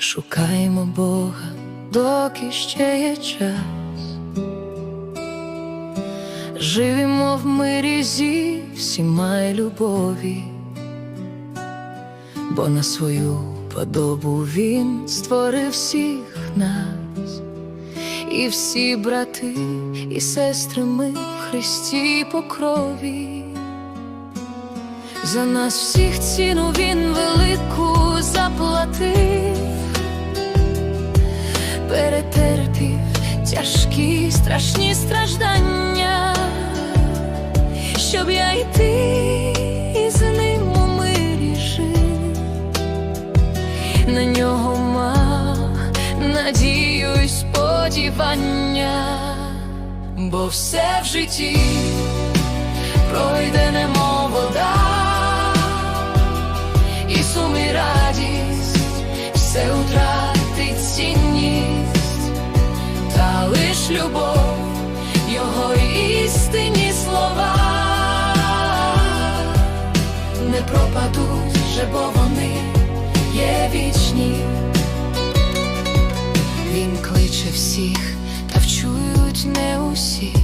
Шукаємо Бога, доки ще є час. Живемо в мирі зі всіма й любові, бо на свою подобу Він створив всіх нас, і всі брати і сестри ми в Христі по крові. За нас всіх ціну він тяжкі страшні страждання, щоб я йти із ним у мирі жив, на нього мав надію й сподівання, бо все в житті пройде немов істинні слова. Не пропадуть, же, бо вони є вічні. Він кличе всіх, та вчують не усі.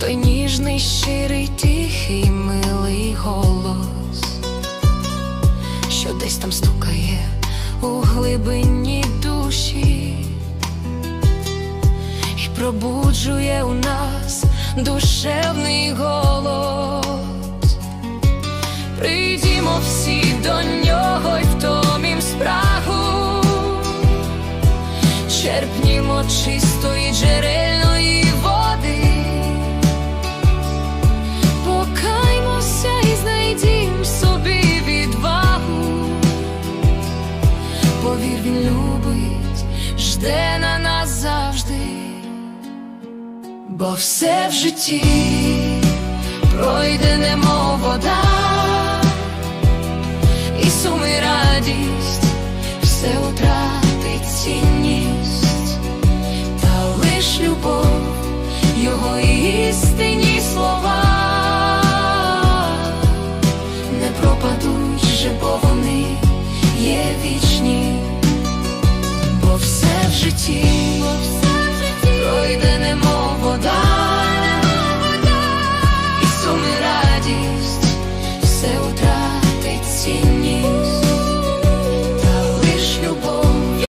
Той ніжний, щирий, тихий, милий голос, що десь там стукає у глибині душі пробуджує у нас душевний голос. Прийдімо всі до нього й втомім спрагу, черпнімо чистої джерельної води. Покаймося і знайдім собі відвагу, повір, він бо все в житті пройде немов вода, і сум і радість все втратить цінність, та лиш любов, його істинні слова. Не пропадуть же, бо вони є вічні, бо все в житті